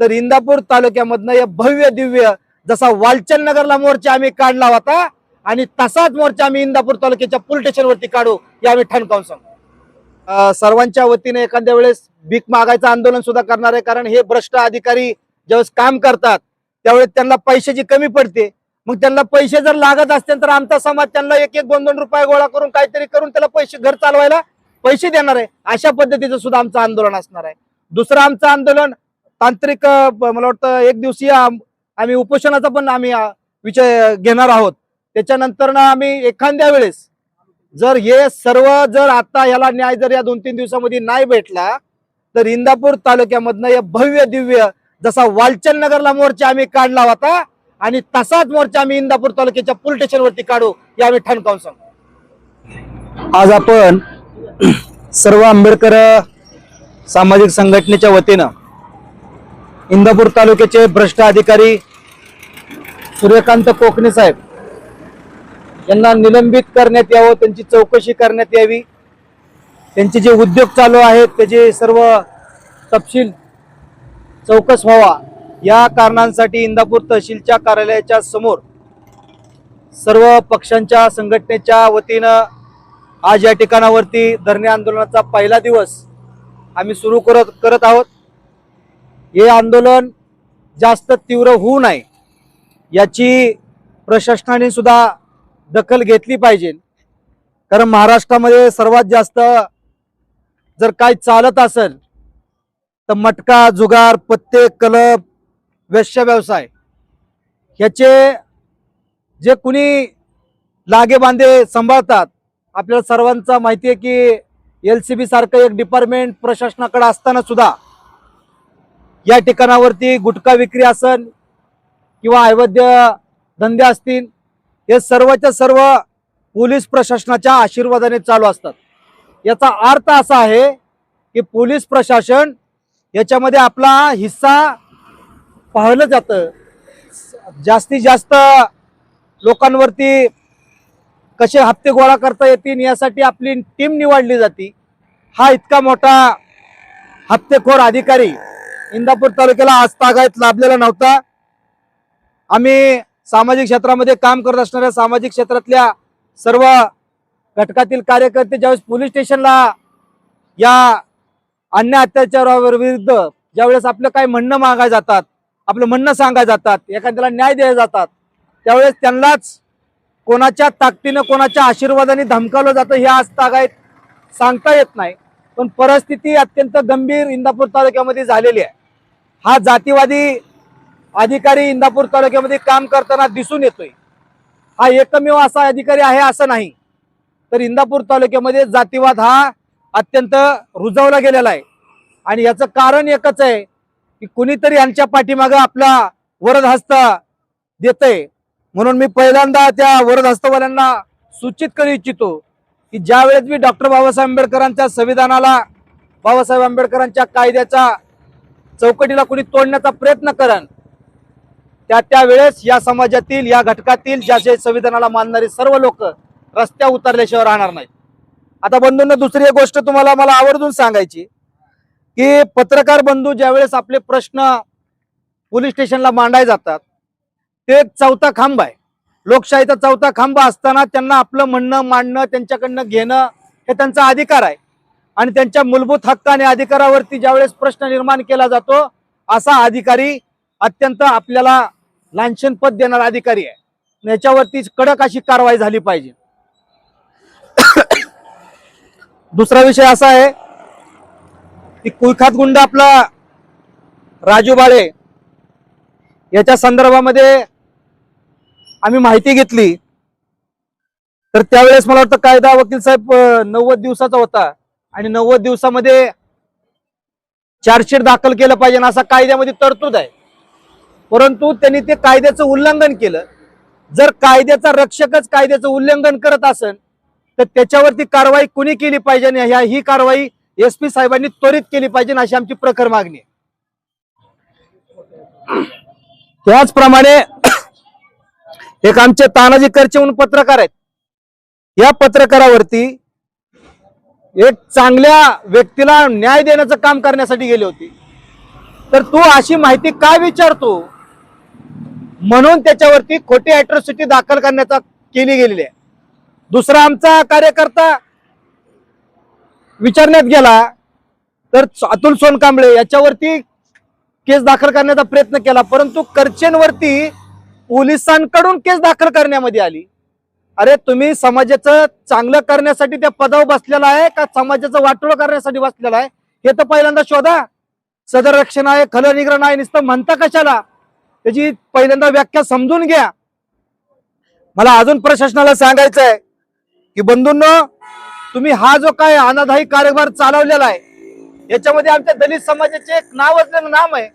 तर इंदापूर तालुक्यामधनं हे भव्य दिव्य जसा वालचंद नगरला मोर्चा आम्ही काढला होता आणि तसाच मोर्चा आम्ही इंदापूर तालुक्याच्या पोलीस स्टेशनवरती काढू या आम्ही ठणकावून सांगू. सर्वांच्या वतीने एखाद्या वेळेस भीक मागायचं आंदोलन सुद्धा करणार आहे कारण हे भ्रष्ट अधिकारी ज्यावेळेस काम करतात त्यावेळेस त्यांना पैशाची कमी पडते मग त्यांना पैसे जर लागत असतील तर आमचा समाज त्यांना एक एक दोन दोन रुपये गोळा करून काहीतरी करून त्याला पैसे घर चालवायला पैसे देणार आहे अशा पद्धतीचं सुद्धा आमचं आंदोलन असणार आहे. दुसरं आमचं आंदोलन तांत्रिक मला वाटतं एक दिवसीय आम्ही उपोषणाचा पण आम्ही विचार घेणार आहोत. त्याच्यानंतर ना आम्ही एखाद्या वेळेस जर हे सर्व जर आता याला न्याय जर या दोन तीन दिवसामध्ये नाही भेटला तर इंदापूर तालुक्यामधनं हे भव्य दिव्य जसा वालचंद नगरला मोर्चा आम्ही काढला होता आणि तसाच मोर्चा आम्ही इंदापूर तालुक्याच्या पोलीस स्टेशनवरती काढू हे आम्ही ठणकावून सांगू. आज आपण सर्व आंबेडकर सामाजिक संघटनेच्या वतीनं इंदापूर तालुक्याचे भ्रष्ट अधिकारी सूर्यकांत कोकणे साहेब. यांना निलंबित करण्यात यावं त्यांची चौकशी करण्यात यावी. त्यांचे जे उद्योग चालू आहेत त्याचे सर्व तपशील चौकस व्हावा. या कारणांसाठी इंदापूर तहसीलच्या कार्यालयाच्या समोर सर्व पक्षांच्या संघटनेच्या वतीनं आज या ठिकाणावरती धरणे आंदोलनाचा पहिला दिवस आम्ही सुरू करत करत आहोत. हे आंदोलन जास्त तीव्र होऊ नये याची प्रशासनाने सुद्धा दखल घेतली पाहिजे. कारण महाराष्ट्रामध्ये सर्वात जास्त जर काय चालत असेल तर मटका जुगार पत्ते कलब वेश्य व्यवसाय ह्याचे जे कुणी लागे बांधे सांभाळतात आपल्याला सर्वांचा माहिती आहे की एल सी बी सारखं एक डिपार्टमेंट प्रशासनाकडे असताना सुद्धा या ठिकाणावरती गुटखा विक्री असन किंवा अवैध धंदे असतील हे सर्वच्या सर्व पोलीस प्रशासनाच्या आशीर्वादाने चालू असतात. याचा अर्थ असा आहे की पोलीस प्रशासन याच्यामध्ये आपला हिस्सा पाहिलं जातं. जास्तीत जास्त लोकांवरती कसे हप्ते गोळा करता येतील यासाठी आपली टीम निवडली जाते. हा इतका मोठा हप्तेखोर अधिकारी इंदापूर तालुक्याला आज तागायत लाभलेला नव्हता. आम्ही सामाजिक क्षेत्रामध्ये काम करत असणाऱ्या सामाजिक क्षेत्रातल्या सर्व घटकातील कार्यकर्ते ज्यावेळेस पोलीस स्टेशनला या अन्य अत्याचाराविरुद्ध ज्यावेळेस आपलं काही म्हणणं मागाय जातात आपलं म्हणणं सांगाय जातात एखाद्याला न्याय दिले जातात त्यावेळेस त्यांनाच कोणाच्या ताकदीनं कोणाच्या आशीर्वादाने धमकावलं जातं हे आज तागायत सांगता येत नाही. पण परिस्थिती अत्यंत गंभीर इंदापूर तालुक्यामध्ये झालेली आहे. हा जातीवादी अधिकारी इंदापूर तालुक्यामध्ये काम करताना दिसून येतोय. हा एकमेव असा अधिकारी आहे असं नाही. तर इंदापूर तालुक्यामध्ये जातीवाद हा अत्यंत रुजवला गेलेला आहे. आणि याचं कारण एकच आहे की कुणीतरी यांच्या पाठीमागं आपला वरद हस्त देतय. म्हणून मी पहिल्यांदा त्या वरद हस्तवाल्यांना सूचित करू इच्छितो की ज्यावेळेस मी डॉक्टर बाबासाहेब आंबेडकरांच्या संविधानाला बाबासाहेब आंबेडकरांच्या कायद्याचा चौकटीला कुणी तोडण्याचा प्रयत्न करण त्या त्यावेळेस या समाजातील या घटकातील ज्याचे संविधानाला मानणारे सर्व लोक रस्त्या उतरल्याशिवाय राहणार नाहीत. आता बंधूंना दुसरी एक गोष्ट तुम्हाला मला आवर्जून सांगायची की पत्रकार बंधू ज्यावेळेस आपले प्रश्न पोलीस स्टेशनला मांडाय जातात ते एक चौथा खांब आहे. लोकशाहीचा चौथा खांब असताना त्यांना आपलं म्हणणं मांडणं त्यांच्याकडनं घेणं हे त्यांचा अधिकार आहे. आणि त्यांच्या मूलभूत हक्क आणि अधिकारावरती ज्यावेळेस प्रश्न निर्माण केला जातो असा अधिकारी अत्यंत आपल्याला लांछन पद देणारा अधिकारी आहे. याच्यावरती कडक अशी कारवाई झाली पाहिजे. दुसरा विषय असा आहे की कुलखात गुंड आपला राजू बाळे याच्या संदर्भामध्ये आम्ही माहिती घेतली. तर त्यावेळेस मला वाटतं कायदा वकील साहेब नव्वद दिवसाचा होता. आणि नव्वद दिवसामध्ये चार्जशीट दाखल केलं पाहिजे असा कायद्यामध्ये तरतूद आहे. परंतु त्यांनी ते कायद्याचं उल्लंघन केलं. जर कायद्याचा रक्षकच कायद्याचं उल्लंघन करत असेल तर त्याच्यावरती कारवाई कुणी केली पाहिजे आणि ह्या ही कारवाई एस पी साहेबांनी त्वरित केली पाहिजे अशी आमची प्रखर मागणी आहे. त्याचप्रमाणे एक आमचे तानाजी करचे म्हणून पत्रकार आहेत. या पत्रकारावरती एक चांगल्या व्यक्तीला न्याय देण्याचं काम करण्यासाठी गेली होती. तर तू अशी माहिती का विचारतो? म्हणून त्याच्यावरती खोटी अॅट्रॉसिटी दाखल करण्याचा केली गेलेली आहे. दुसरा आमचा कार्यकर्ता विचारण्यात गेला तर अतुल सोनकांबळे याच्यावरती केस दाखल करण्याचा प्रयत्न केला परंतु करचेनवरती पोलिसांकडून केस दाखल करण्यामध्ये आली. अरे तुम्ही समाजाचं चांगलं करण्यासाठी त्या पदावर बसलेला आहे का समाजाचं वाटोळ करण्यासाठी बसलेला आहे? हे तर पहिल्यांदा शोधा. सदर रक्षण आहे खल निग्रहण आहे नुसतं म्हणता कशाला? त्याची पहिल्यांदा व्याख्या समजून घ्या. मला अजून प्रशासनाला सांगायचं आहे की बंधूंनो तुम्ही हा जो काय अनादायी कार्यभार चालवलेला आहे याच्यामध्ये आमच्या दलित समाजाचे एक नाव असलेलं नाम आहे.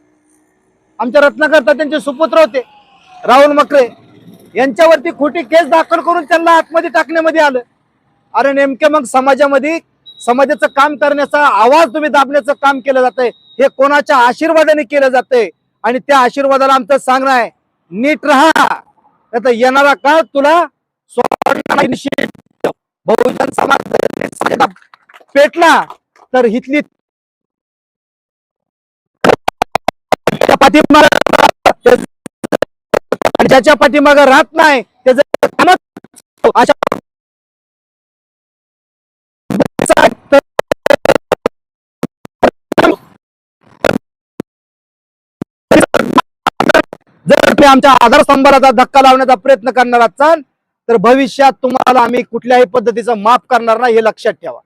आमच्या रत्नाकरता त्यांचे सुपुत्र होते राहुल मकरे. यांच्यावरती खोटी केस दाखल करून त्यांना आतमध्ये टाकण्यामध्ये आलं. अरे नेमके मग समाजामध्ये समाजाचं काम करण्याचा आवाज तुम्ही दाबण्याचं काम केलं जात हे कोणाच्या आशीर्वादाने केलं जातंय? आणि त्या आशीर्वादाला आमचं सांगणं आहे नीट राहा. आता येणारा काळ तुला बहुजन समाज पेटला तर हिथली ज्याच्या पाठीमागं राहत नाही. त्याचं अशा जर तुम्ही आमच्या आधारस्तंभाला धक्का लावण्याचा प्रयत्न करणार असाल तर भविष्यात तुम्हाला आम्ही कुठल्याही पद्धतीचं माफ करणार नाही हे लक्षात ठेवा.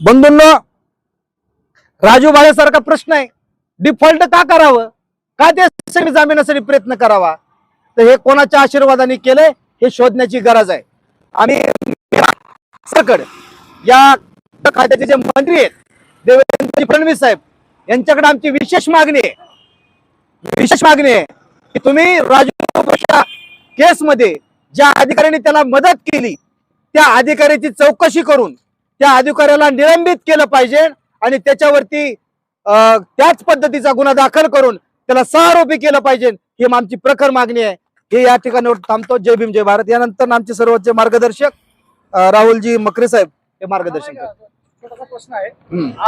बंधूंना राजू भाडेसारखा प्रश्न आहे. डिफॉल्ट का करावं? का ते जामिनासाठी प्रयत्न करावा? तर हे कोणाच्या आशीर्वादाने केलंय हे शोधण्याची गरज आहे. आणि सरकड या खात्याचे जे मंत्री आहेत देवेंद्र फडणवीस साहेब यांच्याकडे आमची विशेष मागणी आहे. विशेष मागणी आहे की तुम्ही राजूच्या केस मध्ये ज्या अधिकाऱ्यांनी त्याला मदत केली त्या अधिकाऱ्याची चौकशी करून त्या अधिकाऱ्याला निलंबित केलं पाहिजे आणि त्याच्यावरती त्याच पद्धतीचा गुन्हा दाखल करून त्याला सहारोपी केलं पाहिजे ही आमची प्रखर मागणी आहे. हे या ठिकाणी थांबतो. जय भीम जय भारत. यानंतर आमचे सर्वोच्च मार्गदर्शक राहुलजी मकरे साहेब हे मार्गदर्शन. छोटासा प्रश्न आहे.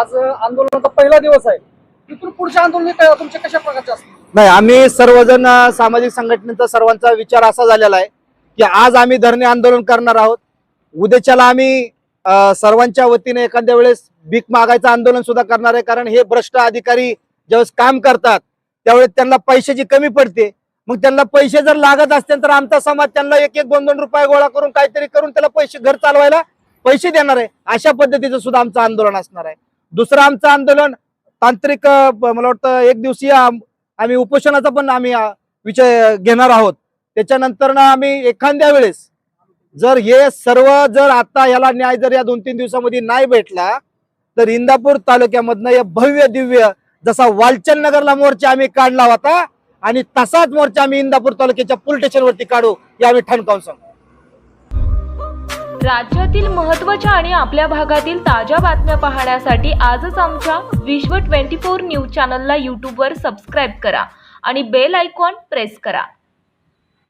आज आंदोलनाचा पहिला दिवस आहे. तिथून पुढचे आंदोलन काय तुमच्या कशा प्रकारचे असतील? नाही आम्ही सर्वजण सामाजिक संघटनेचा सर्वांचा विचार असा झालेला आहे की आज आम्ही धरणे आंदोलन करणार आहोत. उद्याच्याला आम्ही सर्वांच्या वतीने एखाद्या वेळेस भीक मागायचं आंदोलन सुद्धा करणार आहे. कारण हे भ्रष्ट अधिकारी ज्यावेळेस काम करतात त्यावेळेस त्यांना पैशाची कमी पडते. मग त्यांना पैसे जर लागत असतील तर आमचा समाज त्यांना एक एक दोन दोन रुपये गोळा करून काहीतरी करून त्याला पैसे घर चालवायला पैसे देणार आहे. अशा पद्धतीचं सुद्धा आमचं आंदोलन असणार आहे. दुसरं आमचं आंदोलन तांत्रिक मला वाटतं एक दिवसीय आम्ही उपोषणाचा पण आम्ही विषय घेणार आहोत. त्याच्यानंतर ना आम्ही एखाद्या वेळेस जर हे सर्व जर आता याला न्याय जर या दोन तीन दिवसामध्ये नाही भेटला तर इंदापूर तालुक्यामधनं हे भव्य दिव्य जसा वालचंद नगरला मोर्चा आम्ही काढला होता आणि तसाच मोर्चा आम्ही इंदापूर तालुक्याच्या पोलीस स्टेशनवरती काढू हे आम्ही ठणकावून सांगू. राज्यातील महत्त्वाच्या आणि आपल्या भागातील ताज्या बातम्या पाहण्यासाठी आजच आमच्या विश्व 24 न्यूज चॅनलला यूट्यूबवर सबस्क्राईब करा आणि बेल आयकॉन प्रेस करा.